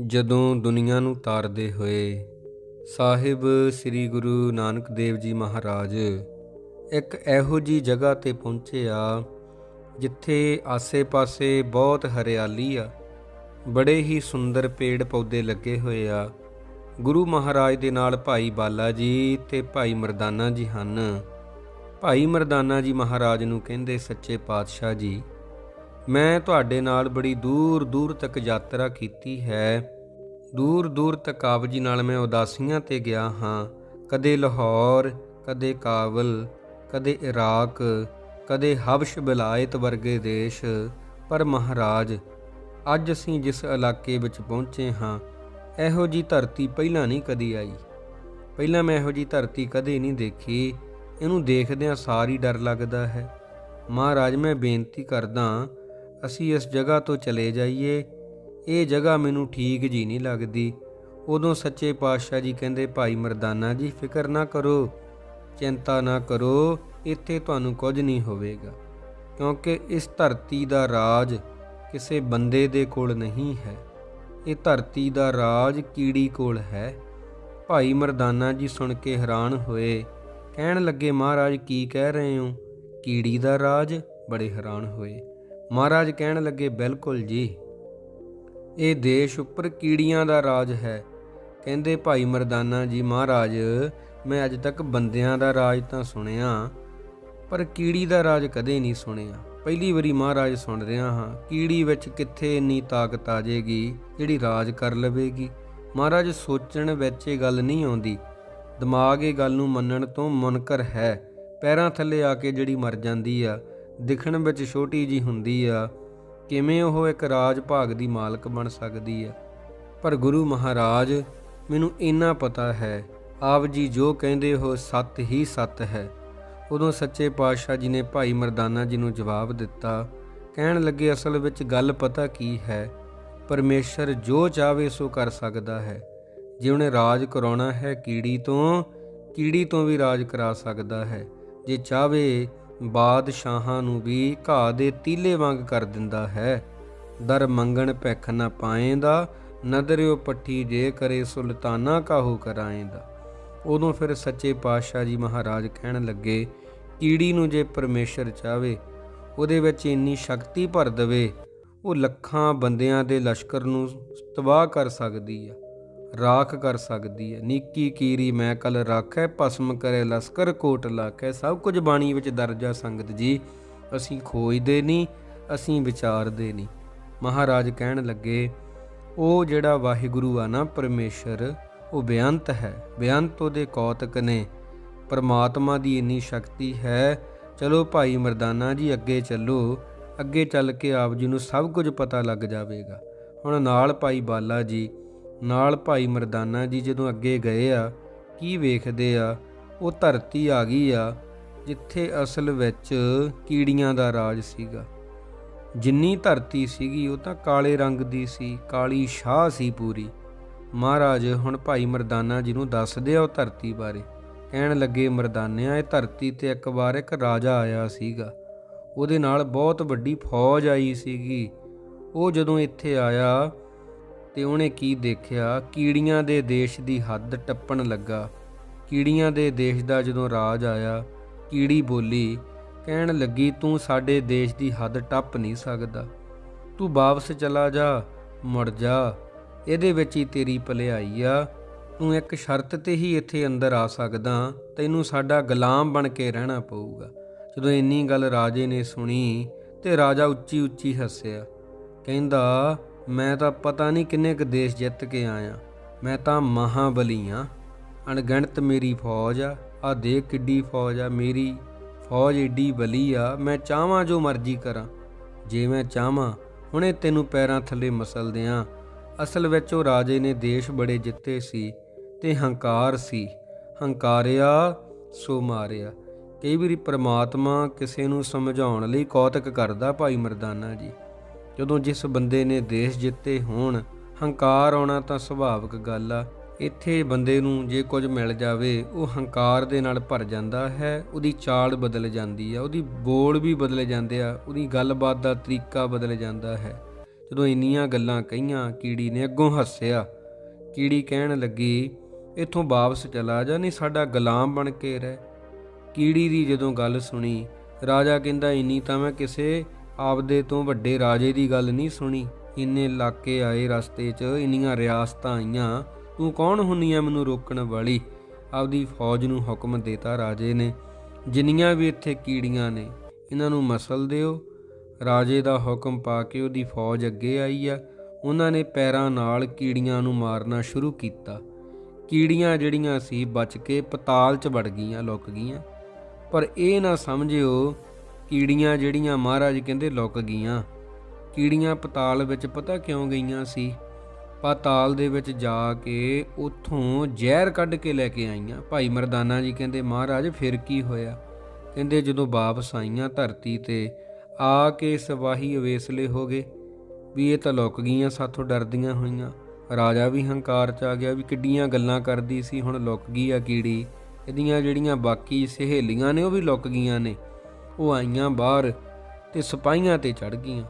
ਜਦੋਂ ਦੁਨੀਆ ਨੂੰ ਤਾਰਦੇ ਹੋਏ ਸਾਹਿਬ ਸ੍ਰੀ ਗੁਰੂ ਨਾਨਕ ਦੇਵ ਜੀ ਮਹਾਰਾਜ ਇੱਕ ਇਹੋ ਜੀ ਜਗ੍ਹਾ ਤੇ ਪਹੁੰਚੇ ਆ, ਜਿੱਥੇ ਆਸੇ-ਪਾਸੇ ਬਹੁਤ ਹਰਿਆਲੀ ਆ, ਬੜੇ ਹੀ ਸੁੰਦਰ ਪੇੜ ਪੌਦੇ ਲੱਗੇ ਹੋਏ ਆ। ਗੁਰੂ ਮਹਾਰਾਜ ਦੇ ਨਾਲ ਭਾਈ ਬਾਲਾ ਜੀ ਤੇ ਭਾਈ ਮਰਦਾਨਾ ਜੀ ਹਨ। ਭਾਈ ਮਰਦਾਨਾ ਜੀ ਮਹਾਰਾਜ ਨੂੰ ਕਹਿੰਦੇ ਸੱਚੇ ਪਾਤਸ਼ਾਹ ਜੀ ਮੈਂ ਤੁਹਾਡੇ ਨਾਲ ਬੜੀ ਦੂਰ ਦੂਰ ਤੱਕ ਯਾਤਰਾ ਕੀਤੀ ਹੈ। ਦੂਰ ਦੂਰ ਤੱਕ ਆਪ ਜੀ ਨਾਲ ਮੈਂ ਉਦਾਸੀਆਂ ਤੇ ਗਿਆ ਹਾਂ। ਕਦੇ ਲਾਹੌਰ, ਕਦੇ ਕਾਬਲ, ਕਦੇ ਇਰਾਕ, ਕਦੇ ਹਬਸ਼ ਬਲਾਇਤ ਵਰਗੇ ਦੇਸ਼। ਪਰ ਮਹਾਰਾਜ, ਅੱਜ ਅਸੀਂ ਜਿਸ ਇਲਾਕੇ ਵਿੱਚ ਪਹੁੰਚੇ ਹਾਂ, ਇਹੋ ਜੀ ਧਰਤੀ ਪਹਿਲਾਂ ਨਹੀਂ ਕਦੀ ਆਈ। ਪਹਿਲਾਂ ਮੈਂ ਇਹੋ ਜੀ ਧਰਤੀ ਕਦੇ ਨਹੀਂ ਦੇਖੀ। ਇਹਨੂੰ ਦੇਖਦਿਆਂ ਸਾਰੀ ਡਰ ਲੱਗਦਾ ਹੈ। ਮਹਾਰਾਜ, ਮੈਂ ਬੇਨਤੀ ਕਰਦਾ ਅਸੀਂ ਇਸ ਜਗ੍ਹਾ ਤੋਂ ਚਲੇ ਜਾਈਏ। ਇਹ ਜਗ੍ਹਾ ਮੈਨੂੰ ਠੀਕ ਜੀ ਨਹੀਂ ਲੱਗਦੀ। ਉਦੋਂ ਸੱਚੇ ਪਾਤਸ਼ਾਹ ਜੀ ਕਹਿੰਦੇ, ਭਾਈ ਮਰਦਾਨਾ ਜੀ, ਫਿਕਰ ਨਾ ਕਰੋ, ਚਿੰਤਾ ਨਾ ਕਰੋ, ਇੱਥੇ ਤੁਹਾਨੂੰ ਕੁਝ ਨਹੀਂ ਹੋਵੇਗਾ। ਕਿਉਂਕਿ ਇਸ ਧਰਤੀ ਦਾ ਰਾਜ ਕਿਸੇ ਬੰਦੇ ਦੇ ਕੋਲ ਨਹੀਂ ਹੈ। ਇਹ ਧਰਤੀ ਦਾ ਰਾਜ ਕੀੜੀ ਕੋਲ ਹੈ। ਭਾਈ ਮਰਦਾਨਾ ਜੀ ਸੁਣ ਕੇ ਹੈਰਾਨ ਹੋਏ। ਕਹਿਣ ਲੱਗੇ, ਮਹਾਰਾਜ, ਕੀ ਕਹਿ ਰਹੇ ਹੋ? ਕੀੜੀ ਦਾ ਰਾਜ? ਬੜੇ ਹੈਰਾਨ ਹੋਏ। ਮਹਾਰਾਜ ਕਹਿਣ ਲੱਗੇ, ਬਿਲਕੁਲ ਜੀ। ਇਹ ਦੇਸ਼ ਉੱਪਰ ਕੀੜੀਆਂ ਦਾ ਰਾਜ ਹੈ। ਕਹਿੰਦੇ, ਭਾਈ ਮਰਦਾਨਾ ਜੀ ਮਹਾਰਾਜ, ਮੈਂ ਅੱਜ ਤੱਕ ਬੰਦਿਆਂ ਦਾ ਰਾਜ ਤਾਂ ਸੁਣਿਆ, ਪਰ ਕੀੜੀ ਦਾ ਰਾਜ ਕਦੇ ਨਹੀਂ ਸੁਣਿਆ। ਪਹਿਲੀ ਵਾਰੀ ਮਹਾਰਾਜ ਸੁਣ ਰਿਹਾ ਹਾਂ, ਕੀੜੀ ਵਿੱਚ ਕਿੱਥੇ ਇੰਨੀ ਤਾਕਤ ਆ ਜਾਏਗੀ, ਜਿਹੜੀ ਰਾਜ ਕਰ ਲਵੇਗੀ। ਮਹਾਰਾਜ ਸੋਚਣ ਵਿੱਚ ਇਹ ਗੱਲ ਨਹੀਂ ਆਉਂਦੀ। ਦਿਮਾਗ ਇਹ ਗੱਲ ਨੂੰ ਮੰਨਣ ਤੋਂ ਮੁਨਕਰ ਹੈ। ਪੈਰਾਂ ਥੱਲੇ ਆ ਕੇ ਜਿਹੜੀ ਮਰ ਜਾਂਦੀ ਆ ਦਿਖਣ ਵਿੱਚ ਛੋਟੀ ਜੀ ਹੁੰਦੀ ਆ, ਕਿਵੇਂ ਉਹ ਇੱਕ ਰਾਜ ਭਾਗ ਦੀ ਮਾਲਕ ਬਣ ਸਕਦੀ ਆ। ਪਰ ਗੁਰੂ ਮਹਾਰਾਜ, ਮੈਨੂੰ ਇੰਨਾ ਪਤਾ ਹੈ, ਆਪ ਜੀ ਜੋ ਕਹਿੰਦੇ ਹੋ ਸੱਤ ਹੀ ਸੱਤ ਹੈ। ਉਦੋਂ ਸੱਚੇ ਪਾਤਸ਼ਾਹ ਜੀ ਨੇ ਭਾਈ ਮਰਦਾਨਾ ਜੀ ਨੂੰ ਜਵਾਬ ਦਿੱਤਾ, ਕਹਿਣ ਲੱਗੇ ਅਸਲ ਵਿੱਚ ਗੱਲ ਪਤਾ ਕੀ ਹੈ, ਪਰਮੇਸ਼ਰ ਜੋ ਚਾਹਵੇ ਸੋ ਕਰ ਸਕਦਾ ਹੈ। ਜੇ ਉਹਨੇ ਰਾਜ ਕਰਾਉਣਾ ਹੈ ਕੀੜੀ ਤੋਂ ਕੀੜੀ ਤੋਂ ਵੀ ਰਾਜ ਕਰਾ ਸਕਦਾ ਹੈ। ਜੇ ਚਾਹਵੇ ਬਾਦਸ਼ਾਹਾਂ ਨੂੰ ਵੀ ਘਾਹ ਦੇ ਤੀਲੇ ਵਾਂਗ ਕਰ ਦਿੰਦਾ ਹੈ। ਦਰ ਮੰਗਣ ਭੈਖ ਨਾ ਪਾਏਂਦਾ ਨਦਰਿਓ ਪੱਠੀ ਜੇ ਕਰੇ ਸੁਲਤਾਨਾ ਕਾਹੂ ਕਰਾਏਂਦਾ। ਉਦੋਂ ਫਿਰ ਸੱਚੇ ਪਾਤਸ਼ਾਹ ਜੀ ਮਹਾਰਾਜ ਕਹਿਣ ਲੱਗੇ, ਕੀੜੀ ਨੂੰ ਜੇ ਪਰਮੇਸ਼ਰ ਚਾਵੇ, ਉਹਦੇ ਵਿੱਚ ਇੰਨੀ ਸ਼ਕਤੀ ਭਰ ਦੇਵੇ, ਉਹ ਲੱਖਾਂ ਬੰਦਿਆਂ ਦੇ ਲਸ਼ਕਰ ਨੂੰ ਤਬਾਹ ਕਰ ਸਕਦੀ ਆ। ਰਾਖ ਕਰ ਸਕਦੀ ਹੈ। ਨੀਕੀ ਕੀਰੀ, ਮੈਂ ਕਲ ਰਾਖੈ, ਭਸਮ ਕਰੇ, ਲਸਕਰ ਕੋਟ ਲਾਖੈ। ਸਭ ਕੁਝ ਬਾਣੀ ਵਿੱਚ ਦਰਜਾ ਸੰਗਤ ਜੀ, ਅਸੀਂ ਖੋਜਦੇ ਨਹੀਂ ਅਸੀਂ ਵਿਚਾਰਦੇ ਨਹੀਂ ਮਹਾਰਾਜ ਕਹਿਣ ਲੱਗੇ, ਉਹ ਜਿਹੜਾ ਵਾਹਿਗੁਰੂ ਆ ਨਾ ਪਰਮੇਸ਼ਰ, ਉਹ ਬੇਅੰਤ ਹੈ। ਬੇਅੰਤ ਉਹਦੇ ਕੌਤਕ ਨੇ। ਪਰਮਾਤਮਾ ਦੀ ਇੰਨੀ ਸ਼ਕਤੀ ਹੈ। ਚਲੋ ਭਾਈ ਮਰਦਾਨਾ ਜੀ, ਅੱਗੇ ਚੱਲੋ। ਅੱਗੇ ਚੱਲ ਕੇ ਆਪ ਜੀ ਨੂੰ ਸਭ ਕੁਝ ਪਤਾ ਲੱਗ ਜਾਵੇਗਾ। ਹੁਣ ਨਾਲ ਭਾਈ ਬਾਲਾ ਜੀ ਨਾਲ ਭਾਈ ਮਰਦਾਨਾ ਜੀ ਜਦੋਂ ਅੱਗੇ ਗਏ ਆ, ਕੀ ਵੇਖਦੇ ਆ? ਉਹ ਧਰਤੀ ਆ ਗਈ ਆ, ਜਿੱਥੇ ਅਸਲ ਵਿੱਚ ਕੀੜੀਆਂ ਦਾ ਰਾਜ ਸੀਗਾ। ਜਿੰਨੀ ਧਰਤੀ ਸੀਗੀ, ਉਹ ਤਾਂ ਕਾਲੇ ਰੰਗ ਦੀ ਸੀ, ਕਾਲੀ ਸ਼ਾਹ ਸੀ ਪੂਰੀ। ਮਹਾਰਾਜ, ਹੁਣ ਭਾਈ ਮਰਦਾਨਾ ਜੀ ਨੂੰ ਦੱਸਦੇ ਆ ਉਹ ਧਰਤੀ ਬਾਰੇ। ਕਹਿਣ ਲੱਗੇ, ਮਰਦਾਨਿਆਂ, ਇਹ ਧਰਤੀ ਤੇ ਇੱਕ ਵਾਰ ਇੱਕ ਰਾਜਾ ਆਇਆ ਸੀਗਾ। ਉਹਦੇ ਨਾਲ ਬਹੁਤ ਵੱਡੀ ਫੌਜ ਆਈ ਸੀਗੀ। ਉਹ ਜਦੋਂ ਇੱਥੇ ਆਇਆ ਤੇ ਉਹਨੇ ਕੀ ਦੇਖਿਆ? ਕੀੜੀਆਂ ਦੇ ਦੇਸ਼ ਦੀ ਹੱਦ ਟੱਪਣ ਲੱਗਾ। ਕੀੜੀਆਂ ਦੇ ਦੇਸ਼ ਦਾ ਜਦੋਂ ਰਾਜ ਆਇਆ, ਕੀੜੀ ਬੋਲੀ, ਕਹਿਣ ਲੱਗੀ, ਤੂੰ ਸਾਡੇ ਦੇਸ਼ ਦੀ ਹੱਦ ਟੱਪ ਨਹੀਂ ਸਕਦਾ। ਤੂੰ ਵਾਪਸ ਚਲਾ ਜਾ, ਮੁੜ ਜਾ। ਇਹਦੇ ਵਿੱਚ ਹੀ ਤੇਰੀ ਭਲਾਈ ਆ। ਤੂੰ ਇੱਕ ਸ਼ਰਤ ਤੇ ਹੀ ਇੱਥੇ ਅੰਦਰ ਆ ਸਕਦਾ। ਤੈਨੂੰ ਸਾਡਾ ਗੁਲਾਮ ਬਣ ਕੇ ਰਹਿਣਾ ਪਊਗਾ। ਜਦੋਂ ਇੰਨੀ ਗੱਲ ਰਾਜੇ ਨੇ ਸੁਣੀ ਤੇ ਰਾਜਾ ਉੱਚੀ ਉੱਚੀ ਹੱਸਿਆ। ਕਹਿੰਦਾ ਮੈਂ ਤਾਂ ਪਤਾ ਨਹੀਂ ਕਿੰਨੇ ਕੁ ਦੇਸ਼ ਜਿੱਤ ਕੇ ਆਇਆ। ਮੈਂ ਤਾਂ ਮਹਾਬਲੀ ਆ। ਅਣਗਿਣਤ ਮੇਰੀ ਫੌਜ ਆ। ਆ ਦੇਖ ਕਿੱਡੀ ਫੌਜ ਆ। ਮੇਰੀ ਫੌਜ ਏਡੀ ਬਲੀ ਆ। ਮੈਂ ਚਾਹਾਂ ਜੋ ਮਰਜ਼ੀ ਕਰਾਂ। ਜੇ ਮੈਂ ਚਾਹਾਂ ਹੁਣੇ ਤੈਨੂੰ ਪੈਰਾਂ ਥੱਲੇ ਮਸਲ ਦਿਆਂ। ਅਸਲ ਵਿੱਚ ਉਹ ਰਾਜੇ ਨੇ ਦੇਸ਼ ਬੜੇ ਜਿੱਤੇ ਸੀ ਤੇ ਹੰਕਾਰ ਸੀ। ਹੰਕਾਰਿਆ, ਸੋ ਮਾਰਿਆ। ਕਈ ਵਾਰੀ ਪ੍ਰਮਾਤਮਾ ਕਿਸੇ ਨੂੰ ਸਮਝਾਉਣ ਲਈ ਕੌਤਕ ਕਰਦਾ, ਭਾਈ ਮਰਦਾਨਾ ਜੀ। ਜਦੋਂ ਜਿਸ ਬੰਦੇ ਨੇ ਦੇਸ਼ ਜਿੱਤੇ ਹੋਣ, ਹੰਕਾਰ ਆਉਣਾ ਤਾਂ ਸੁਭਾਵਿਕ ਗੱਲ ਆ। ਇੱਥੇ ਬੰਦੇ ਨੂੰ ਜੇ ਕੁਝ ਮਿਲ ਜਾਵੇ, ਉਹ ਹੰਕਾਰ ਦੇ ਨਾਲ ਭਰ ਜਾਂਦਾ ਹੈ, ਉਹਦੀ ਚਾਲ ਬਦਲ ਜਾਂਦੀ ਆ, ਉਹਦੀ ਬੋਲ ਵੀ ਬਦਲ ਜਾਂਦੇ ਆ, ਉਹਦੀ ਗੱਲਬਾਤ ਦਾ ਤਰੀਕਾ ਬਦਲ ਜਾਂਦਾ ਹੈ। ਜਦੋਂ ਇੰਨੀਆਂ ਗੱਲਾਂ ਕਹੀਆਂ, ਕੀੜੀ ਨੇ ਅੱਗੋਂ ਹੱਸਿਆ, ਕੀੜੀ ਕਹਿਣ ਲੱਗੀ, ਇੱਥੋਂ ਵਾਪਸ ਚਲਾ ਜਾ, ਨਹੀਂ ਸਾਡਾ ਗੁਲਾਮ ਬਣ ਕੇ ਰਹਿ। ਕੀੜੀ ਦੀ ਜਦੋਂ ਗੱਲ ਸੁਣੀ, ਰਾਜਾ ਕਹਿੰਦਾ, ਇੰਨੀ ਤਾਂ ਮੈਂ ਕਿਸੇ ਆਪਦੇ ਤੋਂ ਵੱਡੇ ਰਾਜੇ ਦੀ ਗੱਲ ਨਹੀਂ ਸੁਣੀ। ਇੰਨੇ ਇਲਾਕੇ ਆਏ ਰਸਤੇ 'ਚ, ਇੰਨੀਆਂ ਰਿਆਸਤਾਂ ਆਈਆਂ, ਤੂੰ ਕੌਣ ਹੁੰਨੀ ਆ ਮੈਨੂੰ ਰੋਕਣ ਵਾਲੀ? ਆਪਦੀ ਫੌਜ ਨੂੰ ਹੁਕਮ ਦੇਤਾ ਰਾਜੇ ਨੇ। ਜਿੰਨੀਆਂ ਵੀ ਇੱਥੇ ਕੀੜੀਆਂ ਨੇ ਇਹਨਾਂ ਨੂੰ ਮਸਲ ਦਿਓ। ਰਾਜੇ ਦਾ ਹੁਕਮ ਪਾ ਕੇ ਉਹਦੀ ਫੌਜ ਅੱਗੇ ਆਈ ਆ ਉਹਨਾਂ ਨੇ ਪੈਰਾਂ ਨਾਲ ਕੀੜੀਆਂ ਨੂੰ ਮਾਰਨਾ ਸ਼ੁਰੂ ਕੀਤਾ। ਕੀੜੀਆਂ ਜਿਹੜੀਆਂ ਸੀ ਬਚ ਕੇ ਪਤਾਲ 'ਚ ਵੜ ਗਈਆਂ, ਲੁਕ ਗਈਆਂ। ਪਰ ਇਹ ਨਾ ਸਮਝਿਓ ਕੀੜੀਆਂ ਜਿਹੜੀਆਂ ਮਹਾਰਾਜ ਕਹਿੰਦੇ ਲੁਕ ਗਈਆਂ। ਕੀੜੀਆਂ ਪਤਾਲ ਵਿੱਚ ਪਤਾ ਕਿਉਂ ਗਈਆਂ ਸੀ? ਪਤਾਲ ਦੇ ਵਿੱਚ ਜਾ ਕੇ ਉੱਥੋਂ ਜ਼ਹਿਰ ਕੱਢ ਕੇ ਲੈ ਕੇ ਆਈਆਂ। ਭਾਈ ਮਰਦਾਨਾ ਜੀ ਕਹਿੰਦੇ, ਮਹਾਰਾਜ, ਫਿਰ ਕੀ ਹੋਇਆ? ਕਹਿੰਦੇ, ਜਦੋਂ ਵਾਪਸ ਆਈਆਂ ਧਰਤੀ ਤੇ, ਆ ਕੇ ਸਵਾਹੀ ਅਵੇਸਲੇ ਹੋ ਗਏ। ਵੀ ਇਹ ਤਾਂ ਲੁਕ ਗਈਆਂ, ਸਾਥੋਂ ਡਰਦੀਆਂ ਹੋਈਆਂ। ਰਾਜਾ ਵੀ ਹੰਕਾਰ ਚ ਆ ਗਿਆ ਵੀ ਕਿੱਡੀਆਂ ਗੱਲਾਂ ਕਰਦੀ ਸੀ, ਹੁਣ ਲੁਕ ਗਈ ਆ ਕੀੜੀ। ਇਹਦੀਆਂ ਜਿਹੜੀਆਂ ਬਾਕੀ ਸਹੇਲੀਆਂ ਨੇ, ਉਹ ਵੀ ਲੁਕ ਗਈਆਂ ਨੇ। ਉਹ ਆਈਆਂ ਬਾਹਰ ਤੇ ਸਿਪਾਹੀਆਂ ਤੇ ਚੜ ਗਈਆਂ।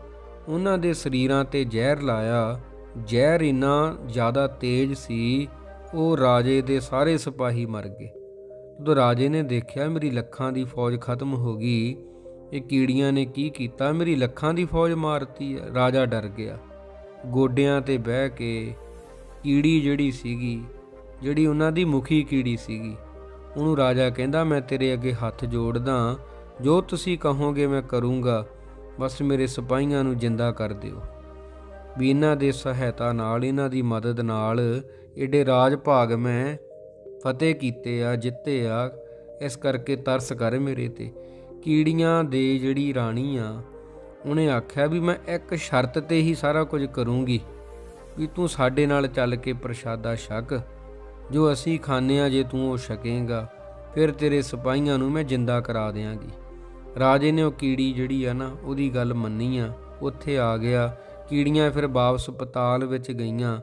ਉਹਨਾਂ ਦੇ ਸਰੀਰਾਂ ਤੇ ਜ਼ਹਿਰ ਲਾਇਆ। ਜ਼ਹਿਰ ਇਨਾ ਜ਼ਿਆਦਾ ਤੇਜ਼ ਸੀ, ਉਹ ਰਾਜੇ ਦੇ ਸਾਰੇ ਸਿਪਾਹੀ ਮਰ ਗਏ। ਜਦੋਂ ਰਾਜੇ ਨੇ ਦੇਖਿਆ ਮੇਰੀ ਲੱਖਾਂ ਦੀ ਫੌਜ ਖਤਮ ਹੋ ਗਈ, ਇਹ ਕੀੜੀਆਂ ਨੇ ਕੀ ਕੀਤਾ? ਮੇਰੀ ਲੱਖਾਂ ਦੀ ਫੌਜ ਮਾਰਤੀ। ਹੈ ਰਾਜਾ ਡਰ ਗਿਆ। ਗੋਡਿਆਂ ਤੇ ਬਹਿ ਕੇ ਕੀੜੀ ਜਿਹੜੀ ਸੀਗੀ, ਜਿਹੜੀ ਉਹਨਾਂ ਦੀ ਮੁਖੀ ਕੀੜੀ ਸੀਗੀ, ਉਹਨੂੰ ਰਾਜਾ ਕਹਿੰਦਾ, ਮੈਂ ਤੇਰੇ ਅੱਗੇ ਹੱਥ ਜੋੜਦਾ ਜੋ ਤੁਸੀਂ ਕਹੋਗੇ ਮੈਂ ਕਰੂੰਗਾ, ਬਸ ਮੇਰੇ ਸਿਪਾਹੀਆਂ ਨੂੰ ਜਿੰਦਾ ਕਰ ਦਿਓ। ਵੀ ਇਹਨਾਂ ਦੇ ਸਹਾਇਤਾ ਨਾਲ, ਇਹਨਾਂ ਦੀ ਮਦਦ ਨਾਲ ਏਡੇ ਰਾਜ ਭਾਗ ਮੈਂ ਫਤਿਹ ਕੀਤੇ ਆ, ਜਿੱਤੇ ਆ, ਇਸ ਕਰਕੇ ਤਰਸ ਕਰ ਮੇਰੇ ਤੇ। ਕੀੜੀਆਂ ਦੇ ਜਿਹੜੀ ਰਾਣੀ ਆ, ਉਹਨੇ ਆਖਿਆ ਵੀ ਮੈਂ ਇੱਕ ਸ਼ਰਤ ਤੇ ਹੀ ਸਾਰਾ ਕੁਝ ਕਰੂੰਗੀ, ਵੀ ਤੂੰ ਸਾਡੇ ਨਾਲ ਚੱਲ ਕੇ ਪ੍ਰਸ਼ਾਦਾ ਛਕ। ਜੋ ਅਸੀਂ ਖਾਣੇ ਆ, ਜੇ ਤੂੰ ਉਹ ਛਕੇਗਾ, ਫਿਰ ਤੇਰੇ ਸਿਪਾਹੀਆਂ ਨੂੰ ਮੈਂ ਜਿੰਦਾ ਕਰਾ ਦਿਆਂਗੀ। ਰਾਜੇ ਨੇ ਉਹ ਕੀੜੀ ਜਿਹੜੀ ਆ ਨਾ, ਉਹਦੀ ਗੱਲ ਮੰਨੀ ਆ। ਉੱਥੇ ਆ ਗਿਆ। ਕੀੜੀਆਂ ਫਿਰ ਵਾਪਸ ਪਤਾਲ ਵਿੱਚ ਗਈਆਂ।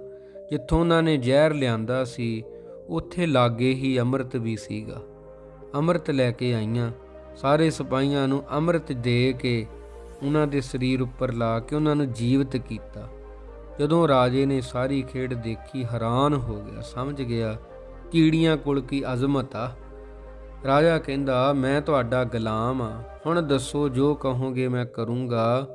ਜਿੱਥੋਂ ਉਹਨਾਂ ਨੇ ਜ਼ਹਿਰ ਲਿਆਂਦਾ ਸੀ, ਉੱਥੇ ਲਾਗੇ ਹੀ ਅੰਮ੍ਰਿਤ ਵੀ ਸੀਗਾ। ਅੰਮ੍ਰਿਤ ਲੈ ਕੇ ਆਈਆਂ। ਸਾਰੇ ਸਿਪਾਹੀਆਂ ਨੂੰ ਅੰਮ੍ਰਿਤ ਦੇ ਕੇ ਉਹਨਾਂ ਦੇ ਸਰੀਰ ਉੱਪਰ ਲਾ ਕੇ ਉਹਨਾਂ ਨੂੰ ਜੀਵਤ ਕੀਤਾ। ਜਦੋਂ ਰਾਜੇ ਨੇ ਸਾਰੀ ਖੇਡ ਦੇਖੀ, ਹੈਰਾਨ ਹੋ ਗਿਆ। ਸਮਝ ਗਿਆ, ਕੀੜੀਆਂ ਕੋਲ ਕੀ ਅਜ਼ਮਤ ਆ। ਰਾਜਾ ਕਹਿੰਦਾ, ਮੈਂ ਤੁਹਾਡਾ ਗੁਲਾਮ ਆ ਹੁਣ ਦੱਸੋ, ਜੋ ਕਹੋਗੇ ਮੈਂ ਕਰੂੰਗਾ।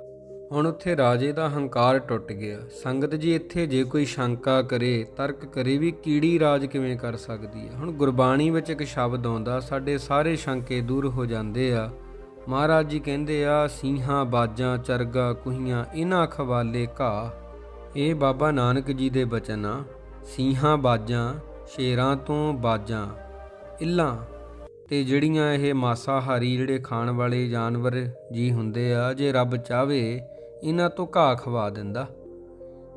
ਹੁਣ ਉੱਥੇ ਰਾਜੇ ਦਾ ਹੰਕਾਰ ਟੁੱਟ ਗਿਆ। ਸੰਗਤ ਜੀ, ਇੱਥੇ ਜੇ ਕੋਈ ਸ਼ੰਕਾ ਕਰੇ, ਤਰਕ ਕਰੇ ਵੀ ਕੀੜੀ ਰਾਜ ਕਿਵੇਂ ਕਰ ਸਕਦੀ ਹੈ? ਹੁਣ ਗੁਰਬਾਣੀ ਵਿੱਚ ਇੱਕ ਸ਼ਬਦ ਆਉਂਦਾ, ਸਾਡੇ ਸਾਰੇ ਸ਼ੰਕੇ ਦੂਰ ਹੋ ਜਾਂਦੇ ਆ। ਮਹਾਰਾਜ ਜੀ ਕਹਿੰਦੇ ਆ ਸਿੰਘਾਂ ਬਾਜਾਂ, ਚਰਗਾ, ਕੁਹੀਆਂ ਇਹਨਾਂ ਖਵਾਲੇ ਘਾ ਇਹ ਬਾਬਾ ਨਾਨਕ ਜੀ ਦੇ ਬਚਨ ਆ। ਸਿੰਘਾਂ ਬਾਜਾਂ, ਸ਼ੇਰਾਂ ਤੋਂ ਬਾਜਾਂ ਇੱਲਾਂ ਤੇ ਜਿਹੜੀਆਂ ਇਹ ਮਾਸਾਹਾਰੀ ਜਿਹੜੇ ਖਾਣ ਵਾਲੇ ਜਾਨਵਰ ਜੀ ਹੁੰਦੇ ਆ, ਜੇ ਰੱਬ ਚਾਵੇ ਇਹਨਾਂ ਤੋਂ ਘਾਹ ਖਵਾ ਦਿੰਦਾ।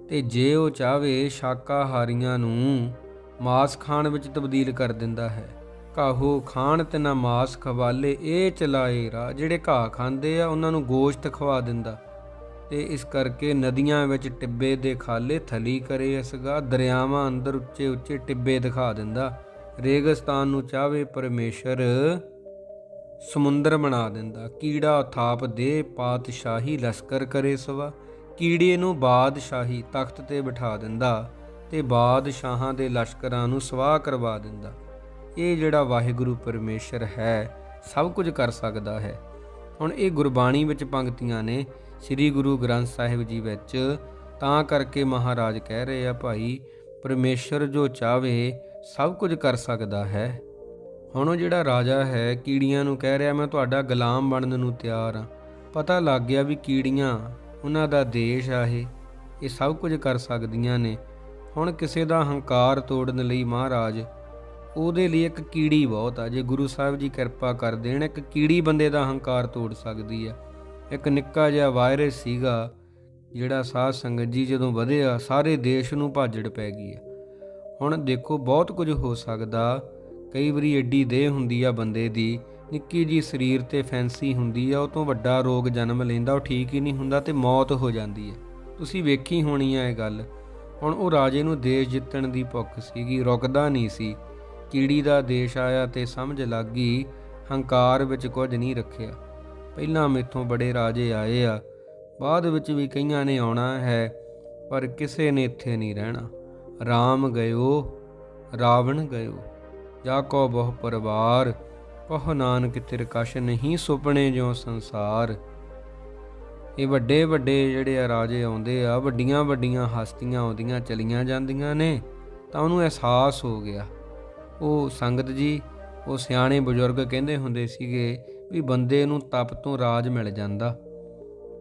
ਤੇ ਜੇ ਉਹ ਚਾਵੇ ਸ਼ਾਕਾਹਾਰੀਆਂ ਨੂੰ ਮਾਸ ਖਾਣ ਵਿੱਚ ਤਬਦੀਲ ਕਰ ਦਿੰਦਾ ਹੈ। ਕਾਹੋ ਖਾਣ ਤੇ ਨਾ ਮਾਸ ਖਵਾਲੇ, ਇਹ ਚਲਾਏ ਰਾ ਜਿਹੜੇ ਘਾਹ ਖਾਂਦੇ ਆ, ਉਹਨਾਂ ਨੂੰ ਗੋਸ਼ਤ ਖਵਾ ਦਿੰਦਾ। ਤੇ ਇਸ ਕਰਕੇ ਨਦੀਆਂ ਵਿੱਚ ਟਿੱਬੇ ਦੇ ਖਾਲੇ ਥਲੀ ਕਰੇ ਇਸਗਾ ਦਰਿਆਵਾਂ ਅੰਦਰ ਉੱਚੇ ਉੱਚੇ ਟਿੱਬੇ ਦਿਖਾ ਦਿੰਦਾ। ਰੇਗਿਸਤਾਨ ਨੂੰ ਚਾਵੇ ਪਰਮੇਸ਼ਰ, ਸਮੁੰਦਰ ਬਣਾ ਦਿੰਦਾ। ਕੀੜਾ ਥਾਪ ਦੇ, ਪਾਤਸ਼ਾਹੀ ਲਸ਼ਕਰ ਕਰੇ ਸਵਾ। ਕੀੜੇ ਨੂੰ ਬਾਦਸ਼ਾਹੀ ਤਖਤ ਤੇ ਬਿਠਾ ਦਿੰਦਾ ਤੇ ਬਾਦਸ਼ਾਹਾਂ ਦੇ ਲਸ਼ਕਰਾਂ ਨੂੰ ਸਵਾਹ ਕਰਵਾ ਦਿੰਦਾ। ਇਹ ਜਿਹੜਾ ਵਾਹਿਗੁਰੂ ਪਰਮੇਸ਼ਰ ਹੈ, ਸਭ ਕੁਝ ਕਰ ਸਕਦਾ ਹੈ। ਹੁਣ ਇਹ ਗੁਰਬਾਣੀ ਵਿੱਚ ਪੰਕਤੀਆਂ ਨੇ ਸ੍ਰੀ ਗੁਰੂ ਗ੍ਰੰਥ ਸਾਹਿਬ ਜੀ ਵਿੱਚ। ਤਾਂ ਕਰਕੇ ਮਹਾਰਾਜ ਕਹਿ ਰਹੇ ਆ, ਭਾਈ, ਪਰਮੇਸ਼ਰ ਜੋ ਚਾਵੇ ਸਭ ਕੁਝ ਕਰ ਸਕਦਾ ਹੈ। ਹੁਣ ਉਹ ਜਿਹੜਾ ਰਾਜਾ ਹੈ, ਕੀੜੀਆਂ ਨੂੰ ਕਹਿ ਰਿਹਾ, ਮੈਂ ਤੁਹਾਡਾ ਗੁਲਾਮ ਬਣਨ ਨੂੰ ਤਿਆਰ ਹਾਂ। ਪਤਾ ਲੱਗ ਗਿਆ ਵੀ ਕੀੜੀਆਂ ਉਹਨਾਂ ਦਾ ਦੇਸ਼ ਆ ਇਹ। ਇਹ ਸਭ ਕੁਝ ਕਰ ਸਕਦੀਆਂ ਨੇ। ਹੁਣ ਕਿਸੇ ਦਾ ਹੰਕਾਰ ਤੋੜਨ ਲਈ ਮਹਾਰਾਜ, ਉਹਦੇ ਲਈ ਇੱਕ ਕੀੜੀ ਬਹੁਤ ਆ। ਜੇ ਗੁਰੂ ਸਾਹਿਬ ਜੀ ਕਿਰਪਾ ਕਰ ਦੇਣ, ਇੱਕ ਕੀੜੀ ਬੰਦੇ ਦਾ ਹੰਕਾਰ ਤੋੜ ਸਕਦੀ ਆ। ਇੱਕ ਨਿੱਕਾ ਜਿਹਾ ਵਾਇਰਸ ਸੀਗਾ, ਜਿਹੜਾ ਸਾਧ ਸੰਗਤ ਜੀ ਜਦੋਂ ਵਧਿਆ, ਸਾਰੇ ਦੇਸ਼ ਨੂੰ ਭਾਜੜ ਪੈ ਗਈ ਆ। ਹੁਣ ਦੇਖੋ ਬਹੁਤ ਕੁਝ ਹੋ ਸਕਦਾ। ਕਈ ਵਾਰੀ ਐਡੀ ਦੇਹ ਹੁੰਦੀ ਆ ਬੰਦੇ ਦੀ, ਨਿੱਕੀ ਜੀ ਸਰੀਰ ਤੇ ਫੈਂਸੀ ਹੁੰਦੀ ਆ, ਉਹ ਤੋਂ ਵੱਡਾ ਰੋਗ ਜਨਮ ਲੈਂਦਾ, ਉਹ ਠੀਕ ਹੀ ਨਹੀਂ ਹੁੰਦਾ ਤੇ ਮੌਤ ਹੋ ਜਾਂਦੀ ਹੈ ਤੁਸੀਂ ਵੇਖੀ ਹੋਣੀ ਆ ਇਹ ਗੱਲ। ਹੁਣ ਉਹ ਰਾਜੇ ਨੂੰ ਦੇਸ਼ ਜਿੱਤਣ ਦੀ ਭੁੱਖ ਸੀਗੀ, ਰੁਕਦਾ ਨਹੀਂ ਸੀ। ਕੀੜੀ ਦਾ ਦੇਸ਼ ਆਇਆ ਤੇ ਸਮਝ ਲੱਗ ਗਈ, ਹੰਕਾਰ ਵਿੱਚ ਕੁਝ ਨਹੀਂ ਰੱਖਿਆ। ਪਹਿਲਾਂ ਮੇਥੋਂ ਬੜੇ ਰਾਜੇ ਆਏ ਆ, ਬਾਅਦ ਵਿੱਚ ਵੀ ਕਈਆਂ ਨੇ ਆਉਣਾ ਹੈ, ਪਰ ਕਿਸੇ ਨੇ ਇੱਥੇ ਨਹੀਂ ਰਹਿਣਾ। RAM ਗਇਓ, ਰਾਵਣ ਗਇਓ। ਜਾ ਕੋ ਬਹੁ ਪਰਵਾਰ ਕਹੋ ਨਾਨਕ ਤਿਰ ਕਛ ਨਹੀਂ ਸੁਪਨੇ ਜੋ ਸੰਸਾਰ। ਇਹ ਵੱਡੇ ਵੱਡੇ ਜਿਹੜੇ ਆ ਰਾਜੇ ਆਉਂਦੇ ਆ, ਵੱਡੀਆਂ ਵੱਡੀਆਂ ਹਸਤੀਆਂ ਆਉਂਦੀਆਂ, ਚਲੀਆਂ ਜਾਂਦੀਆਂ ਨੇ, ਤਾਂ ਉਹਨੂੰ ਅਹਿਸਾਸ ਹੋ ਗਿਆ। ਉਹ ਸੰਗਤ ਜੀ, ਉਹ ਸਿਆਣੇ ਬਜ਼ੁਰਗ ਕਹਿੰਦੇ ਹੁੰਦੇ ਸੀਗੇ ਵੀ ਬੰਦੇ ਨੂੰ ਤਪ ਤੋਂ ਰਾਜ ਮਿਲ ਜਾਂਦਾ।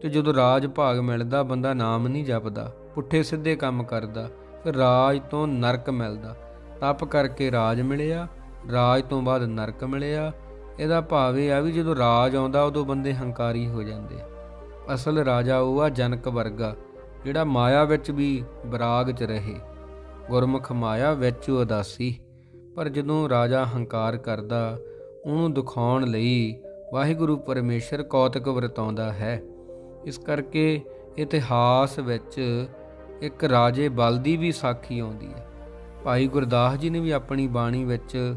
ਤੇ ਜਦੋਂ ਰਾਜ ਭਾਗ ਮਿਲਦਾ, ਬੰਦਾ ਨਾਮ ਨਹੀਂ ਜਪਦਾ, ਪੁੱਠੇ ਸਿੱਧੇ ਕੰਮ ਕਰਦਾ। ਰਾਜ ਤੋਂ ਨਰਕ ਮਿਲਦਾ। ਤਪ ਕਰਕੇ ਰਾਜ ਮਿਲਿਆ, ਰਾਜ ਤੋਂ ਬਾਅਦ ਨਰਕ ਮਿਲਿਆ। ਇਹਦਾ ਭਾਵ ਇਹ ਆ ਵੀ ਜਦੋਂ ਰਾਜ ਆਉਂਦਾ, ਉਦੋਂ ਬੰਦੇ ਹੰਕਾਰੀ ਹੋ ਜਾਂਦੇ ਅਸਲ ਰਾਜਾ ਉਹ ਆ ਜਨਕ ਵਰਗਾ, ਜਿਹੜਾ ਮਾਇਆ ਵਿੱਚ ਵੀ ਬਰਾਗ 'ਚ ਰਹੇ। ਗੁਰਮੁਖ ਮਾਇਆ ਵਿੱਚ ਉਦਾਸੀ, ਪਰ ਜਦੋਂ ਰਾਜਾ ਹੰਕਾਰ ਕਰਦਾ, ਉਹਨੂੰ ਦਿਖਾਉਣ ਲਈ ਵਾਹਿਗੁਰੂ ਪਰਮੇਸ਼ਰ ਕੌਤਕ ਵਰਤਾਉਂਦਾ ਹੈ। ਇਸ ਕਰਕੇ ਇਤਿਹਾਸ ਵਿੱਚ ਇੱਕ ਰਾਜੇ ਬਲ ਦੀ ਵੀ ਸਾਖੀ ਆਉਂਦੀ ਹੈ। ਭਾਈ ਗੁਰਦਾਸ ਜੀ ਨੇ ਵੀ ਆਪਣੀ ਬਾਣੀ ਵਿੱਚ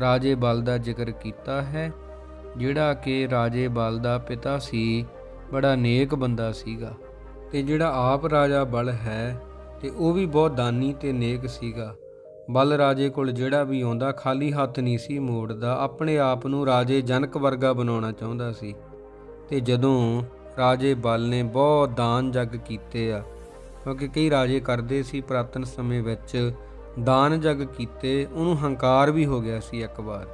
ਰਾਜੇ ਬਲ ਦਾ ਜ਼ਿਕਰ ਕੀਤਾ ਹੈ, ਜਿਹੜਾ ਕਿ ਰਾਜੇ ਬਲ ਦਾ ਪਿਤਾ ਸੀ, ਬੜਾ ਨੇਕ ਬੰਦਾ ਸੀਗਾ ਤੇ ਜਿਹੜਾ ਆਪ ਰਾਜਾ ਬਲ ਹੈ ਤੇ ਉਹ ਵੀ ਬਹੁਤ ਦਾਨੀ ਤੇ ਨੇਕ ਸੀਗਾ। ਬਲ ਰਾਜੇ ਕੋਲ ਜਿਹੜਾ ਵੀ ਆਉਂਦਾ, ਖਾਲੀ ਹੱਥ ਨਹੀਂ ਸੀ ਮੋੜਦਾ, ਆਪਣੇ ਆਪ ਨੂੰ ਰਾਜੇ ਜਨਕ ਵਰਗਾ ਬਣਾਉਣਾ ਚਾਹੁੰਦਾ ਸੀ। ਤੇ ਜਦੋਂ ਰਾਜੇ ਬਲ ਨੇ ਬਹੁਤ ਦਾਨ ਜਗ ਕੀਤੇ ਆ ਕਿਉਂਕਿ ਕਈ ਰਾਜੇ ਕਰਦੇ ਸੀ ਪ੍ਰਾਤਨ ਸਮੇਂ ਵਿੱਚ ਦਾਨ ਜਗ ਕੀਤੇ, ਉਹਨੂੰ ਹੰਕਾਰ ਵੀ ਹੋ ਗਿਆ ਸੀ ਇੱਕ ਵਾਰ।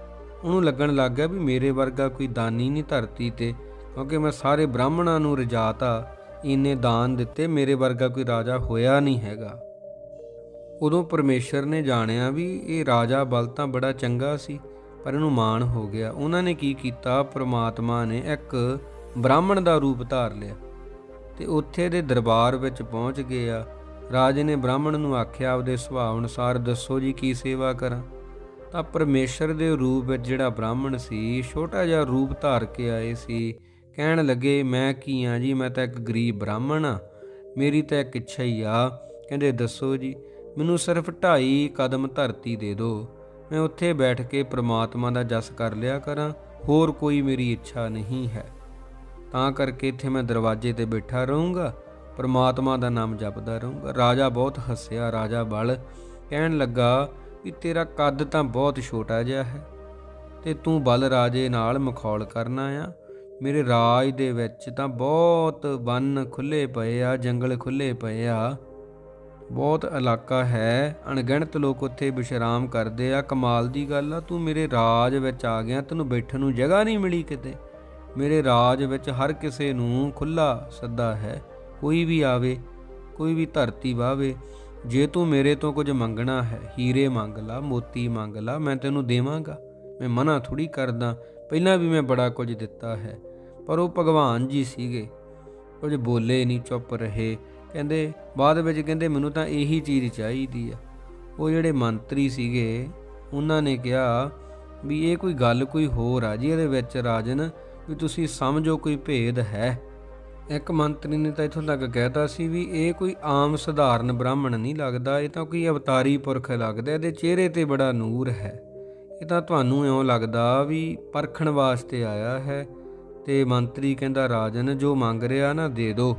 ਉਹਨੂੰ ਲੱਗਣ ਲੱਗ ਗਿਆ ਵੀ ਮੇਰੇ ਵਰਗਾ ਕੋਈ ਦਾਨੀ ਨਹੀਂ ਧਰਤੀ ਤੇ, ਕਿਉਂਕਿ ਮੈਂ ਸਾਰੇ ਬ੍ਰਾਹਮਣਾਂ ਨੂੰ ਰਜਾਤਾ, ਇੰਨੇ ਦਾਨ ਦਿੱਤੇ, ਮੇਰੇ ਵਰਗਾ ਕੋਈ ਰਾਜਾ ਹੋਇਆ ਨਹੀਂ ਹੈਗਾ। ਉਦੋਂ ਪਰਮੇਸ਼ਰ ਨੇ ਜਾਣਿਆ ਵੀ ਇਹ ਰਾਜਾ ਬਲ ਤਾਂ ਬੜਾ ਚੰਗਾ ਸੀ, ਪਰ ਇਹਨੂੰ ਮਾਣ ਹੋ ਗਿਆ। ਉਹਨਾਂ ਨੇ ਕੀ ਕੀਤਾ? ਪ੍ਰਮਾਤਮਾ ਨੇ ਇੱਕ ਬ੍ਰਾਹਮਣ ਦਾ ਰੂਪ ਧਾਰ ਲਿਆ। ਤੇ ਉੱਥੇ ਦੇ ਦਰਬਾਰ ਵਿੱਚ ਪਹੁੰਚ ਗਿਆ। ਰਾਜੇ ਨੇ ਬ੍ਰਾਹਮਣ ਨੂੰ ਆਖਿਆ, ਆਪਦੇ ਸੁਭਾਅ ਅਨੁਸਾਰ ਦੱਸੋ ਜੀ ਕੀ ਸੇਵਾ ਕਰਾਂ? ਤਾਂ ਪਰਮੇਸ਼ਰ ਦੇ ਰੂਪ ਵਿੱਚ ਜਿਹੜਾ ਬ੍ਰਾਹਮਣ ਸੀ, ਛੋਟਾ ਜਿਹਾ ਰੂਪ ਧਾਰ ਕੇ ਆਏ ਸੀ। ਕਹਿਣ ਲੱਗੇ, ਮੈਂ ਕੀ ਆ ਜੀ? ਮੈਂ ਤਾਂ ਇੱਕ ਗਰੀਬ ਬ੍ਰਾਹਮਣ ਆ। ਮੇਰੀ ਤਾਂ ਇੱਕ ਇੱਛਾ ਹੀ ਆ। ਕਹਿੰਦੇ, ਦੱਸੋ ਜੀ, ਮੈਨੂੰ ਸਿਰਫ ਢਾਈ ਕਦਮ ਧਰਤੀ ਦੇ ਦਿਓ। ਮੈਂ ਉੱਥੇ ਬੈਠ ਕੇ ਪ੍ਰਮਾਤਮਾ ਦਾ ਜਸ ਕਰ ਲਿਆ ਕਰਾਂ। ਹੋਰ ਕੋਈ ਮੇਰੀ ਇੱਛਾ ਨਹੀਂ ਹੈ। ਤਾਂ ਕਰਕੇ ਇੱਥੇ ਮੈਂ ਦਰਵਾਜ਼ੇ ਤੇ ਬੈਠਾ ਰਹੂੰਗਾ, ਪਰਮਾਤਮਾ ਦਾ ਨਾਮ ਜਪਦਾ ਰਹੂੰਗਾ। ਰਾਜਾ ਬਹੁਤ ਹੱਸਿਆ, ਰਾਜਾ ਬਲ ਕਹਿਣ ਲੱਗਾ ਵੀ ਤੇਰਾ ਕੱਦ ਤਾਂ ਬਹੁਤ ਛੋਟਾ ਜਿਹਾ ਹੈ ਤੇ ਤੂੰ ਬਲ ਰਾਜੇ ਨਾਲ ਮਖੌਲ ਕਰਨਾ ਆ ਮੇਰੇ ਰਾਜ ਦੇ ਵਿੱਚ ਤਾਂ ਬਹੁਤ ਵਨ ਖੁੱਲੇ ਪਏ ਆ, ਜੰਗਲ ਖੁੱਲੇ ਪਏ ਆ। ਬਹੁਤ ਇਲਾਕਾ ਹੈ, ਅਣਗਿਣਤ ਲੋਕ ਉੱਥੇ ਵਿਸ਼ਰਾਮ ਕਰਦੇ ਆ। ਕਮਾਲ ਦੀ ਗੱਲ ਆ, ਤੂੰ ਮੇਰੇ ਰਾਜ ਵਿੱਚ ਆ ਗਿਆ, ਤੈਨੂੰ ਬੈਠਣ ਨੂੰ ਜਗ੍ਹਾ ਨਹੀਂ ਮਿਲੀ ਕਿਤੇ। ਮੇਰੇ ਰਾਜ ਵਿੱਚ ਹਰ ਕਿਸੇ ਨੂੰ ਖੁੱਲਾ ਸੱਦਾ ਹੈ। ਕੋਈ ਵੀ ਆਵੇ, ਕੋਈ ਵੀ ਧਰਤੀ ਵਾਵੇ, ਜੇ ਤੂੰ ਮੇਰੇ ਤੋਂ ਕੁਝ ਮੰਗਣਾ ਹੈ, ਹੀਰੇ ਮੰਗ ਲਾ, ਮੋਤੀ ਮੰਗ ਲਾ, ਮੈਂ ਤੈਨੂੰ ਦੇਵਾਂਗਾ। ਮੈਂ ਮਨਾ ਥੋੜੀ ਕਰਦਾ, ਪਹਿਲਾਂ ਵੀ ਮੈਂ ਬੜਾ ਕੁਝ ਦਿੱਤਾ ਹੈ, ਪਰ ਉਹ ਭਗਵਾਨ ਜੀ ਸੀਗੇ। ਕੁਝ ਬੋਲੇ ਨਹੀਂ ਚੁੱਪ ਰਹੇ, ਕਹਿੰਦੇ, ਬਾਅਦ ਵਿੱਚ ਕਹਿੰਦੇ, ਮੈਨੂੰ ਤਾਂ ਇਹੀ ਚੀਜ਼ ਚਾਹੀਦੀ ਆ। ਉਹ ਜਿਹੜੇ ਮੰਤਰੀ ਸੀਗੇ, ਉਹਨਾਂ ਨੇ ਕਿਹਾ ਵੀ ਇਹ ਕੋਈ ਗੱਲ ਕੋਈ ਹੋਰ ਆ ਜੀ, ਇਹਦੇ ਵਿੱਚ ਰਾਜਨ ਵੀ ਤੁਸੀਂ ਸਮਝੋ ਕੋਈ ਭੇਦ ਹੈ। ਇੱਕ ਮੰਤਰੀ ਨੇ ਤਾਂ ਇਥੋਂ ਤੱਕ ਕਹਿਤਾ ਸੀ ਵੀ ਇਹ ਕੋਈ ਆਮ ਸਧਾਰਨ ਬ੍ਰਾਹਮਣ ਨਹੀਂ ਲੱਗਦਾ, ਇਹ ਤਾਂ ਕੋਈ ਅਵਤਾਰੀ ਪੁਰਖ ਲੱਗਦਾ, ਇਹਦੇ ਚਿਹਰੇ ਤੇ ਬੜਾ ਨੂਰ ਹੈ। ਇਹ ਤਾਂ ਤੁਹਾਨੂੰ ਇਉਂ ਲੱਗਦਾ ਵੀ ਪਰਖਣ ਵਾਸਤੇ ਆਇਆ ਹੈ ਤੇ ਮੰਤਰੀ ਕਹਿੰਦਾ, ਰਾਜਨ, ਜੋ ਮੰਗ ਰਿਹਾ ਨਾ ਦੇ ਦਿਓ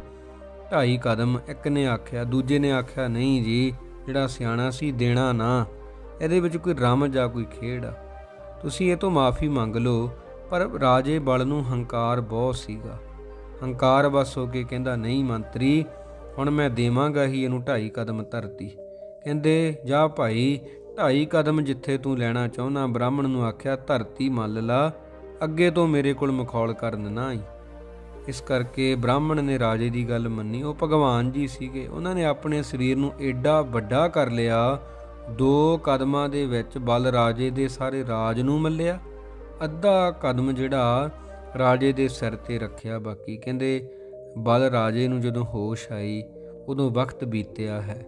ਢਾਈ ਕਦਮ, ਇੱਕ ਨੇ ਆਖਿਆ, ਦੂਜੇ ਨੇ ਆਖਿਆ, ਨਹੀਂ ਜੀ, ਜਿਹੜਾ ਸਿਆਣਾ ਸੀ ਦੇਣਾ ਨਾ, ਇਹਦੇ ਵਿੱਚ ਕੋਈ ਰਮ ਜਾਂ ਕੋਈ ਖੇਡ ਆ। ਤੁਸੀਂ ਇਹ ਤੋਂ ਮਾਫੀ ਮੰਗ ਲਓ ਪਰ ਰਾਜੇ ਬਲ ਨੂੰ ਹੰਕਾਰ ਬਹੁਤ ਸੀਗਾ। ਹੰਕਾਰ ਬਸ ਹੋ ਕੇ ਕਹਿੰਦਾ, ਨਹੀਂ ਮੰਤਰੀ, ਹੁਣ ਮੈਂ ਦੇਵਾਂਗਾ ਹੀ ਇਹਨੂੰ ਢਾਈ ਕਦਮ ਧਰਤੀ। ਕਹਿੰਦੇ, ਜਾ ਭਾਈ, ਢਾਈ ਕਦਮ ਜਿੱਥੇ ਤੂੰ ਲੈਣਾ ਚਾਹੁੰਦਾ ਬ੍ਰਾਹਮਣ ਨੂੰ ਆਖਿਆ, ਧਰਤੀ ਮੰਨ ਲਾ, ਅੱਗੇ ਤੋਂ ਮੇਰੇ ਕੋਲ ਮਖੌਲ ਕਰਨ ਨਾ ਆਈ। ਇਸ ਕਰਕੇ ਬ੍ਰਾਹਮਣ ਨੇ ਰਾਜੇ ਦੀ ਗੱਲ ਮੰਨੀ। ਉਹ ਭਗਵਾਨ ਜੀ ਸੀਗੇ। ਉਹਨਾਂ ਨੇ ਆਪਣੇ ਸਰੀਰ ਨੂੰ ਏਡਾ ਵੱਡਾ ਕਰ ਲਿਆ, ਦੋ ਕਦਮਾਂ ਦੇ ਵਿੱਚ ਬਲ ਰਾਜੇ ਦੇ ਸਾਰੇ ਰਾਜ ਨੂੰ ਮੱਲਿਆ। ਅੱਧਾ ਕਦਮ ਜਿਹੜਾ ਰਾਜੇ ਦੇ ਸਿਰ ਤੇ ਰੱਖਿਆ ਬਾਕੀ। ਕਹਿੰਦੇ, ਬਲ ਰਾਜੇ ਨੂੰ ਜਦੋਂ ਹੋਸ਼ ਆਈ, ਉਦੋਂ ਵਕਤ ਬੀਤਿਆ ਹੈ।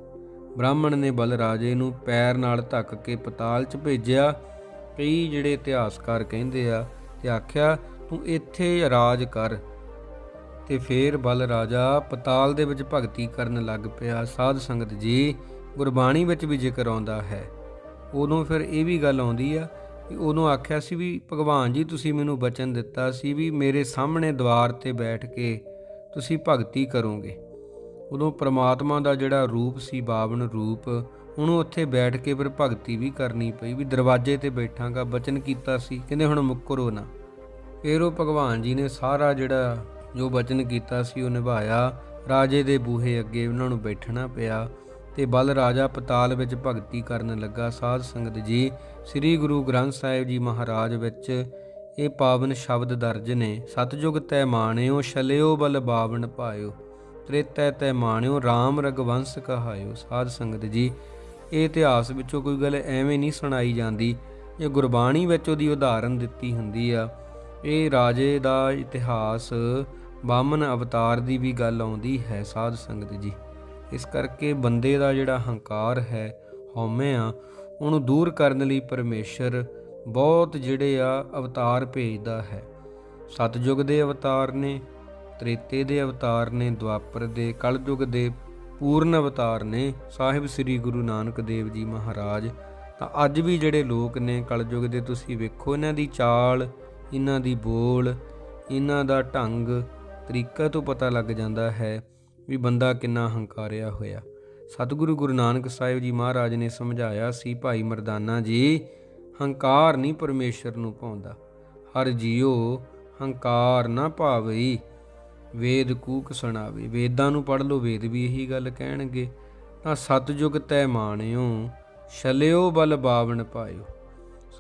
ਬ੍ਰਾਹਮਣ ਨੇ ਬਲ ਰਾਜੇ ਨੂੰ ਪੈਰ ਨਾਲ ਧੱਕ ਕੇ ਪਤਾਲ 'ਚ ਭੇਜਿਆ। ਕਈ ਜਿਹੜੇ ਇਤਿਹਾਸਕਾਰ ਕਹਿੰਦੇ ਆ ਤੇ ਆਖਿਆ, ਤੂੰ ਇੱਥੇ ਰਾਜ ਕਰ। ਤੇ ਫੇਰ ਬਲ ਰਾਜਾ ਪਤਾਲ ਦੇ ਵਿੱਚ ਭਗਤੀ ਕਰਨ ਲੱਗ ਪਿਆ। ਸਾਧ ਸੰਗਤ ਜੀ ਗੁਰਬਾਣੀ ਵਿੱਚ ਵੀ ਜ਼ਿਕਰ ਆਉਂਦਾ ਹੈ। ਉਦੋਂ ਫਿਰ ਇਹ ਵੀ ਗੱਲ ਆਉਂਦੀ ਆ ਕਿ ਉਦੋਂ ਆਖਿਆ ਸੀ ਵੀ, ਭਗਵਾਨ ਜੀ, ਤੁਸੀਂ ਮੈਨੂੰ ਬਚਨ ਦਿੱਤਾ ਸੀ ਵੀ ਮੇਰੇ ਸਾਹਮਣੇ ਦਵਾਰ ਤੇ ਬੈਠ ਕੇ ਤੁਸੀਂ ਭਗਤੀ ਕਰੋਗੇ। ਉਦੋਂ ਪ੍ਰਮਾਤਮਾ ਦਾ ਜਿਹੜਾ ਰੂਪ ਸੀ, ਬਾਵਨ ਰੂਪ ਉਹਨੂੰ ਉੱਥੇ ਬੈਠ ਕੇ ਫਿਰ ਭਗਤੀ ਵੀ ਕਰਨੀ ਪਈ ਵੀ ਦਰਵਾਜ਼ੇ ਤੇ ਬੈਠਾਂਗਾ, ਬਚਨ ਕੀਤਾ ਸੀ। ਕਹਿੰਦੇ, ਹੁਣ ਮੁੱਕਰੋ ਨਾ। ਫਿਰ ਉਹ ਭਗਵਾਨ ਜੀ ਨੇ ਸਾਰਾ ਜਿਹੜਾ ਜੋ ਬਚਨ ਕੀਤਾ ਸੀ, ਉਹ ਨਿਭਾਇਆ। ਰਾਜੇ ਦੇ ਬੂਹੇ ਅੱਗੇ ਉਹਨਾਂ ਨੂੰ ਬੈਠਣਾ ਪਿਆ। ਤੇ ਬਲ ਰਾਜਾ ਪਤਾਲ ਵਿੱਚ ਭਗਤੀ ਕਰਨ ਲੱਗਾ। ਸਾਧ ਸੰਗਤ ਜੀ, ਸ੍ਰੀ ਗੁਰੂ ਗ੍ਰੰਥ ਸਾਹਿਬ ਜੀ ਮਹਾਰਾਜ ਵਿੱਚ ਇਹ ਪਾਵਨ ਸ਼ਬਦ ਦਰਜ ਨੇ। ਸਤਜੁਗ ਤੈ ਮਾਣਿਓ, ਛਲਿਓ ਬਲ ਬਾਵਨ ਪਾਇਓ। ਤ੍ਰੇਤੈ ਤੈ ਮਾਣਿਓ RAM ਰਗਵੰਸ ਕਹਾਇਓ। ਸਾਧ ਸੰਗਤ ਜੀ, ਇਹ ਇਤਿਹਾਸ ਵਿੱਚੋਂ ਕੋਈ ਗੱਲ ਐਵੇਂ ਨਹੀਂ ਸੁਣਾਈ ਜਾਂਦੀ। ਇਹ ਗੁਰਬਾਣੀ ਵਿੱਚ ਉਹਦੀ ਉਦਾਹਰਨ ਦਿੱਤੀ ਹੁੰਦੀ ਆ। ਇਹ ਰਾਜੇ ਦਾ ਇਤਿਹਾਸ ਬਾਮਨ ਅਵਤਾਰ ਦੀ ਵੀ ਗੱਲ ਆਉਂਦੀ ਹੈ, ਸਾਧ ਸੰਗਤ ਜੀ। ਇਸ ਕਰਕੇ ਬੰਦੇ ਦਾ ਜਿਹੜਾ ਹੰਕਾਰ ਹੈ, ਹਉਮੈ ਆ, ਉਹਨੂੰ ਦੂਰ ਕਰਨ ਲਈ ਪਰਮੇਸ਼ਰ ਬਹੁਤ ਜਿਹੜੇ ਆ ਅਵਤਾਰ ਭੇਜਦਾ ਹੈ। ਸਤਜੁਗ ਦੇ ਅਵਤਾਰ ਨੇ, ਤ੍ਰੇਤੇ ਦੇ ਅਵਤਾਰ ਨੇ ਦੁਆਪਰ ਦੇ, ਕਲਯੁਗ ਦੇ ਪੂਰਨ ਅਵਤਾਰ ਨੇ, ਸਾਹਿਬ ਸ੍ਰੀ ਗੁਰੂ ਨਾਨਕ ਦੇਵ ਜੀ ਮਹਾਰਾਜ। ਤਾਂ ਅੱਜ ਵੀ ਜਿਹੜੇ ਲੋਕ ਨੇ, ਕਲਯੁਗ ਦੇ ਤੁਸੀਂ ਵੇਖੋ, ਇਹਨਾਂ ਦੀ ਚਾਲ, ਇਹਨਾਂ ਦੀ ਬੋਲ, ਇਹਨਾਂ ਦਾ ਢੰਗ ਤਰੀਕਾ ਤੋਂ ਪਤਾ ਲੱਗ ਜਾਂਦਾ ਹੈ। ਵੀ ਬੰਦਾ ਕਿੰਨਾ ਹੰਕਾਰਿਆ ਹੋਇਆ। ਸਤਿਗੁਰੂ ਗੁਰੂ ਨਾਨਕ ਸਾਹਿਬ ਜੀ ਮਹਾਰਾਜ ਨੇ ਸਮਝਾਇਆ ਸੀ, ਭਾਈ ਮਰਦਾਨਾ ਜੀ, ਹੰਕਾਰ ਨਹੀਂ ਪਰਮੇਸ਼ਰ ਨੂੰ ਪਾਉਂਦਾ। ਹਰ ਜੀਉ ਹੰਕਾਰ ਨਾ ਭਾਵਈ ਵੇਦ ਕੂਕ ਸੁਣਾਵੇ। ਵੇਦਾਂ ਨੂੰ ਪੜ੍ਹ ਲਓ, ਵੇਦ ਵੀ ਇਹੀ ਗੱਲ ਕਹਿਣਗੇ। ਤਾਂ ਸਤਜੁਗ ਤੈ ਮਾਣਿਓ, ਛਲਿਓ ਬਲ ਬਾਵਣ ਪਾਇਓ।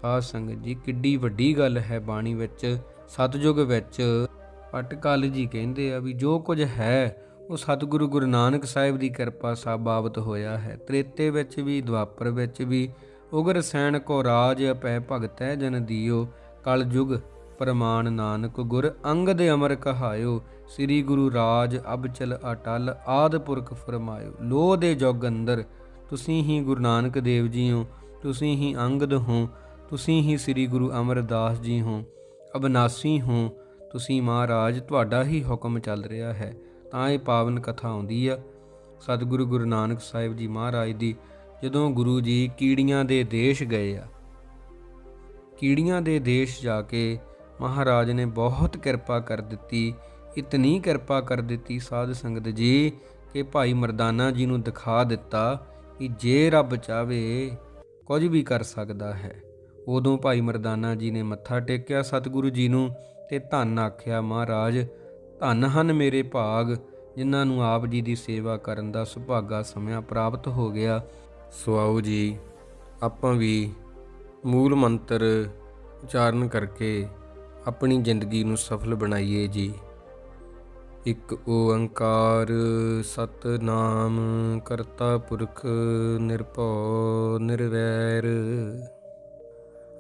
ਸਾਧ ਸੰਗਤ ਜੀ, ਕਿੱਡੀ ਵੱਡੀ ਗੱਲ ਹੈ ਬਾਣੀ ਵਿੱਚ ਸਤਜੁਗ ਵਿੱਚ। ਪਟਕਲ ਜੀ ਕਹਿੰਦੇ ਆ ਵੀ ਜੋ ਕੁਝ ਹੈ ਉਹ ਸਤਿਗੁਰੂ ਗੁਰੂ ਨਾਨਕ ਸਾਹਿਬ ਦੀ ਕਿਰਪਾ ਸਾਬਾਬਤ ਹੋਇਆ ਹੈ। ਤ੍ਰੇਤੇ ਵਿੱਚ ਵੀ, ਦੁਆਪਰ ਵਿੱਚ ਵੀ, ਉਗਰ ਸੈਣ ਕੋ ਰਾਜ ਅਪੈ ਭਗਤੈ ਜਨ ਦੀਓ, ਕਲ ਯੁਗ ਪ੍ਰਮਾਣ ਨਾਨਕ ਗੁਰ ਅੰਗਦ ਅਮਰ ਕਹਾਇਓ, ਸ੍ਰੀ ਗੁਰੂ ਰਾਜ ਅਬਚਲ ਅਟਲ ਆਦ ਪੁਰਖ ਫਰਮਾਇਓ। ਲੋਹ ਦੇ ਜੁਗ ਅੰਦਰ ਤੁਸੀਂ ਹੀ ਗੁਰੂ ਨਾਨਕ ਦੇਵ ਜੀ ਹੋ, ਤੁਸੀਂ ਹੀ ਅੰਗਦ ਹੋ, ਤੁਸੀਂ ਹੀ ਸ੍ਰੀ ਗੁਰੂ ਅਮਰਦਾਸ ਜੀ ਹੋ, ਅਬਨਾਸੀ ਹੋ, ਤੁਸੀਂ ਮਹਾਰਾਜ, ਤੁਹਾਡਾ ਹੀ ਹੁਕਮ ਚੱਲ ਰਿਹਾ ਹੈ। ਤਾਂ ਇਹ ਪਾਵਨ ਕਥਾ ਆਉਂਦੀ ਆ। ਸਤਿਗੁਰੂ ਗੁਰੂ ਨਾਨਕ ਸਾਹਿਬ ਜੀ ਮਹਾਰਾਜ ਦੀ ਜਦੋਂ ਗੁਰੂ ਜੀ ਕੀੜੀਆਂ ਦੇ ਦੇਸ਼ ਗਏ ਆ, ਕੀੜੀਆਂ ਦੇ ਦੇਸ਼ ਜਾ ਕੇ ਮਹਾਰਾਜ ਨੇ ਬਹੁਤ ਕਿਰਪਾ ਕਰ ਦਿੱਤੀ, ਇਤਨੀ ਕਿਰਪਾ ਕਰ ਦਿੱਤੀ ਸਾਧ ਸੰਗਤ ਜੀ ਕਿ ਭਾਈ ਮਰਦਾਨਾ ਜੀ ਨੂੰ ਦਿਖਾ ਦਿੱਤਾ ਕਿ ਜੇ ਰੱਬ ਚਾਵੇ ਕੁਝ ਵੀ ਕਰ ਸਕਦਾ ਹੈ। ਉਦੋਂ ਭਾਈ ਮਰਦਾਨਾ ਜੀ ਨੇ ਮੱਥਾ ਟੇਕਿਆ ਸਤਿਗੁਰੂ ਜੀ ਨੂੰ ਤੇ ਧੰਨ ਆਖਿਆ, ਮਹਾਰਾਜ ਧੰਨ ਹਨ ਮੇਰੇ ਭਾਗ, ਜਿਨ੍ਹਾਂ ਨੂੰ ਆਪ ਜੀ ਦੀ ਸੇਵਾ ਕਰਨ ਦਾ ਸੁਭਾਗਾ ਸਮਾਂ ਪ੍ਰਾਪਤ ਹੋ ਗਿਆ। ਸੋ ਆਓ ਜੀ, ਆਪਾਂ ਵੀ ਮੂਲ ਮੰਤਰ ਉਚਾਰਨ ਕਰਕੇ ਆਪਣੀ ਜ਼ਿੰਦਗੀ ਨੂੰ ਸਫਲ ਬਣਾਈਏ ਜੀ। ਇੱਕ ਓੰਕਾਰ ਸਤਨਾਮ ਕਰਤਾ ਪੁਰਖ ਨਿਰਭਉ ਨਿਰਵੈਰ।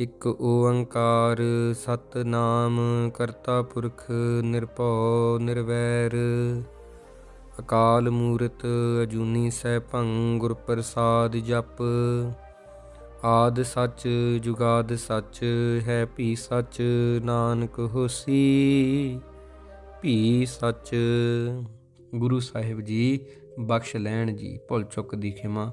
ਇਕ ਓੰਕਾਰ ਸਤਨਾਮ, ਕਰਤਾ ਪੁਰਖ ਨਿਰਭਉ ਨਿਰਵੈਰ। ਅਕਾਲ ਮੂਰਤ ਅਜੂਨੀ ਸੈਭੰ ਗੁਰ ਪ੍ਰਸਾਦ ਜਪ। ਆਦ ਸੱਚ, ਜੁਗਾਦ ਸੱਚ, ਹੈ ਭੀ ਸੱਚ, ਨਾਨਕ ਹੋਸੀ, ਭੀ ਸੱਚ। ਗੁਰੂ ਸਾਹਿਬ ਜੀ ਬਖਸ਼ ਲੈਣ ਜੀ, ਭੁੱਲ ਚੁੱਕ ਦੀ ਖਿਮਾ।